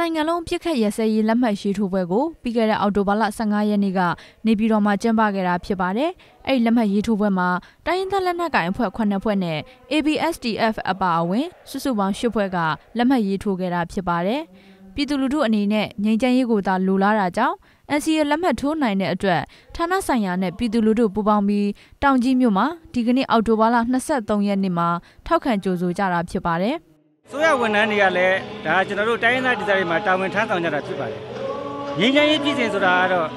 နိုင်ငံလုံးပြစ်ခတ်ရစဲရေးလက်မှတ်ရေးထိုးပွဲကိုပြီးခဲ့တဲ့အောက်တိုဘာလ15ရက်နေ့ကနေပြည်တော်မှာကျင်းပခဲ့တာဖြစ်ပါတယ်။အဲ့ဒီလက်မှတ်ရေးထိုးပွဲမှာတိုင်းရင်းသားလက်နက်ကိုင်အဖွဲ့9ဖွဲ့နဲ့ ABSDF အပါအဝင်စုစုပေါင်း10ဖွဲ့ကလက်မှတ်ရေးထိုးခဲ့တာဖြစ်ပါတယ်။ပြည်သူလူထုအနေနဲ့ငြိမ်းချမ်းရေးကိုသာလိုလားတာကြောင့် NCA လက်မှတ်ထိုးနိုင်တဲ့အတွက်ဌာနဆိုင်ရာနဲ့ပြည်သူလူထုပူးပေါင်းပြီးတောင်ကြီးမြို့မှာဒီကနေ့အောက်တိုဘာလ23ရက်နေ့မှာထောက်ခံကြိုဆိုကြတာဖြစ်ပါတယ်။ ဆိုရဝန်ထမ်းတွေကလည်းဒါကျွန်တော်တို့တိုင်းရင်းသားဒေသတွေမှာတာဝန်ထမ်းဆောင်ကြတာဖြစ်ပါတယ်။ငြိမ်းချမ်းရေးပြည်စဉ်ဆိုတာကတော့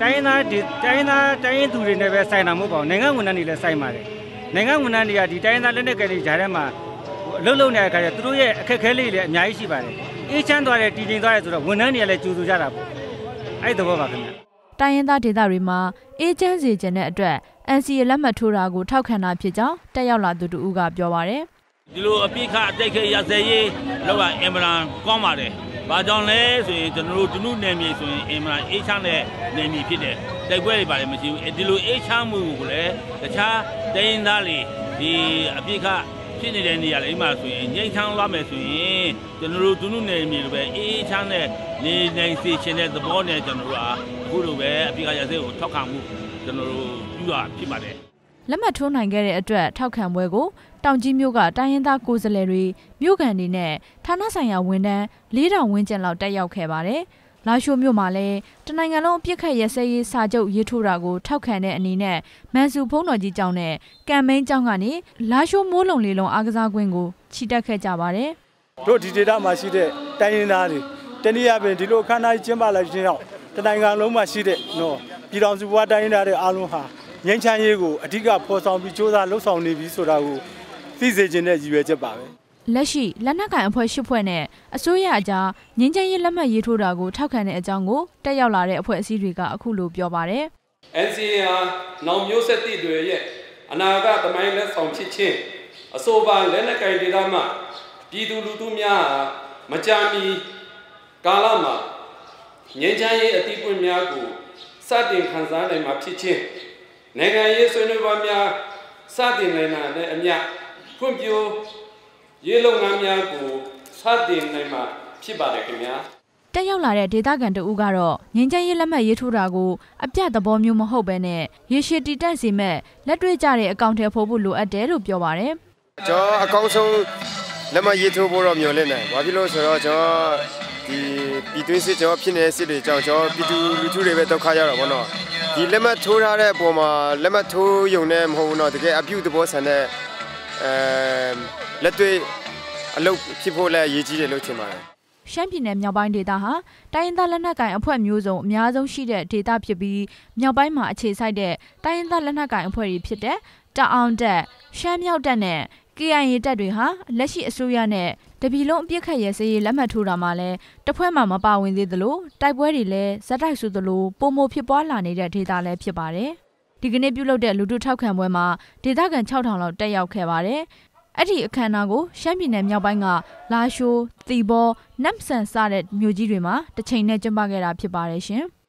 တိုင်းရင်းသားဒေတိုင်းရင်းသားတိုင်းရင်းသူတွေနဲ့ပဲဆိုင်တာမဟုတ်ပါဘူး။နိုင်ငံဝန်ထမ်းတွေလည်းဆိုင်ပါတယ်။နိုင်ငံဝန်ထမ်းတွေကဒီတိုင်းရင်းသားလက်နက်ကိုင်တွေဂျာထဲမှာအလုပ်လုပ်နေတဲ့အခါကျသူတို့ရဲ့အခက်အခဲလေးတွေလည်းအများကြီးရှိပါတယ်။အေးချမ်းသွားတယ်တည်ငြိမ်သွားတယ်ဆိုတော့ဝန်ထမ်းတွေကလည်းကြိုဆိုကြတာပေါ့။အဲ့ဒီသဘောပါခင်ဗျ။တိုင်းရင်းသားဒေသတွေမှာအေးချမ်းစေခြင်းတဲ့အတွက် NCA လက်မှတ်ထိုးတာကိုထောက်ခံတာဖြစ်ကြောင်းတက်ရောက်လာသူတူကပြောပါတယ်။ ဒီလိုအပြစ်ခအတိတ်ခရစဲရေးလောက်ကအင်မရန်ကောင်းပါတယ်။ဘာကြောင့်လဲဆိုရင်ကျွန်တော်တို့ဒနုနယ်မြေဆိုရင်အင်မရန်အေးချမ်းတဲ့နယ်မြေဖြစ်တယ်။တိုက်ပွဲတွေပါတယ်မရှိဘူး။ဒီလိုအေးချမ်းမှုကိုလည်းတခြားတိုင်းရင်းသားတွေဒီအပြစ်ခဖြစ်နေတဲ့နေရာတွေမှာဆိုရင်ငြိမ်းချမ်းလာမယ်ဆိုရင်ကျွန်တော်တို့ဒနုနယ်မြေလိုပဲအေးချမ်းတဲ့နေနိုင်စေချင်တဲ့သဘောနဲ့ကျွန်တော်တို့ကအခုလိုပဲအပြစ်ခရစဲကိုထောက်ခံမှုကျွန်တော်တို့ပြုရဖြစ်ပါတယ် လက်မှတ်ထိုးနိုင်ခဲ့တဲ့အတွက်ထောက်ခံပွဲကိုတောင်ကြီးမြို့ကတိုင်းရင်းသားကိုယ်စားလှယ်တွေမြို့ကန်တွေနဲ့ဌာနဆိုင်ရာဝန်ထမ်း၄000ဝန်းကျင်လောက်တက်ရောက်ခဲ့ပါတယ်။လာရှိုးမြို့မှာလည်းတနိုင်ငံလုံးအပြစ်ခတ်ရစဲရေးစာချုပ်ရေးထိုးတာကိုထောက်ခံတဲ့အနေနဲ့မန်စုဖုံးတော်ကြီးကျောင်းနဲ့ကံမိန်ကျောင်းကနေလာရှိုးမိုးလုံလေးလုံးအားကစားကွင်းကိုချီတက်ခဲ့ကြပါတယ်။တို့ဒီဒေသမှာရှိတဲ့တိုင်းရင်းသားတွေတနည်းအားဖြင့်ဒီလိုအခမ်းအနားကြီးကျင်းပလိုက်ခြင်းကြောင့်တနိုင်ငံလုံးမှာရှိတဲ့နော်ပြည်တော်စုဘွားတိုင်းရင်းသားတွေအားလုံးဟာ ငြိမ်းချမ်းရေးကိုအဓိကဖော်ဆောင်ပြီးစ조사လှုပ်ဆောင်နေပြီဆိုတာကိုသိစေခြင်းနဲ့ရည်ရွယ်ချက်ပါပဲလက်ရှိလက်နက်ကိုင်အဖွဲ့၈ဖွဲ့နဲ့အစိုးရအကြားငင်းချမ်းရေးလက်မှတ်ရေးထိုးတာကိုထောက်ခံတဲ့အကြောင်းကိုတက်ရောက်လာတဲ့အဖွဲ့အစည်းတွေကအခုလိုပြောပါတယ် NCA ဟာနောင်မျိုးဆက်သည့်တွေရဲ့အနာဂတ်သမိုင်းလက်ဆောင်ဖြစ်ခြင်းအဆိုပါလက်နက်ကိုင်ဒေသမှပြည်သူလူထုများဟာမကြာမီကာလမှာငြိမ်းချမ်းရေးအသီးပွင့်များကိုစတင်ခံစားနိုင်မှာဖြစ်ခြင်း နိုင်ငံရေးဆွေးနွေးပွဲများစတင်နိုင်တာနဲ့အမျှဖွံ့ဖြိုးရေးလုပ်ငန်းများကိုစတင်နိုင်မှာဖြစ်ပါတယ်ခင်ဗျာတက်ရောက်လာတဲ့ဒေသခံတဦးကတော့ငင်းချမ်းရေးလက်မှတ်ရေးထိုးတာကိုအပြတ်သဘောမျိုးမဟုတ်ဘဲနဲ့ရေရှည်တည်တံ့စေမဲ့လက်တွေ့ကျတဲ့အကောင့်ထဲဖို့ဖို့လိုအပ်တယ်လို့ပြောပါတယ်ကျွန်တော်အကောင်းဆုံးလက်မရေးထိုးဖို့တော့မျှော်လင့်တယ်။ဘာဖြစ်လို့ဆိုတော့ကျွန်တော်ဒီပြည်တွင်းစစ်ကျွန်တော်ဖြစ်နေတဲ့စစ်တွေကြောင့်ကျွန်တော်ပြည်သူလူထုတွေပဲဒုက္ခရောက်တော့ဗောနော်။ ဒီလက်မထိုးထားတဲ့အပေါ်မှာလက်မထိုးယုံနဲ့မဟုတ်ဘူးနော်တကယ်အပြုသဘောဆန်တဲ့အဲလက်တွေ့အလုပ်ဖြစ်ဖို့လည်းအရေးကြီးတယ်လို့ထင်ပါတယ်။ရှမ်းပြည်နယ်မြောက်ပိုင်းဒေသဟာတိုင်းရင်းသားလက်နက်ကိုင်အဖွဲ့မျိုးစုံအများဆုံးရှိတဲ့ဒေသဖြစ်ပြီးမြောက်ပိုင်းမှာအခြေစိုက်တဲ့တိုင်းရင်းသားလက်နက်ကိုင်အဖွဲ့တွေဖြစ်တဲ့တအောင်တက်ရှမ်းမြောက်တက်နဲ့ KIA တပ်တွေဟာလက်ရှိအစိုးရနဲ့ တပြည်လုံးအပြစ်ခတ်ရဲစရေးလက်မှတ်ထိုးတာမှာလဲတစ်ဖွဲ့မှမပါဝင်သေးသလိုတိုက်ပွဲတွေလည်းဇက်တိုက်ဆိုသလိုပုံမဖြစ်ပွားလာနေတဲ့ဒေသလည်းဖြစ်ပါတယ်ဒီကနေ့ပြုလုပ်တဲ့လူထုထောက်ခံပွဲမှာဒေသခံ6000လောက်တက်ရောက်ခဲ့ပါတယ်အဲ့ဒီအခမ်းအနားကိုရှမ်းပြည်နယ်မြောက်ပိုင်းကလာရှိုး၊သီပေါ၊နမ်ဆန်စတဲ့မြို့ကြီးတွေမှာတစ်ချိန်နဲ့ကျင်းပခဲ့တာဖြစ်ပါတယ်ရှင်။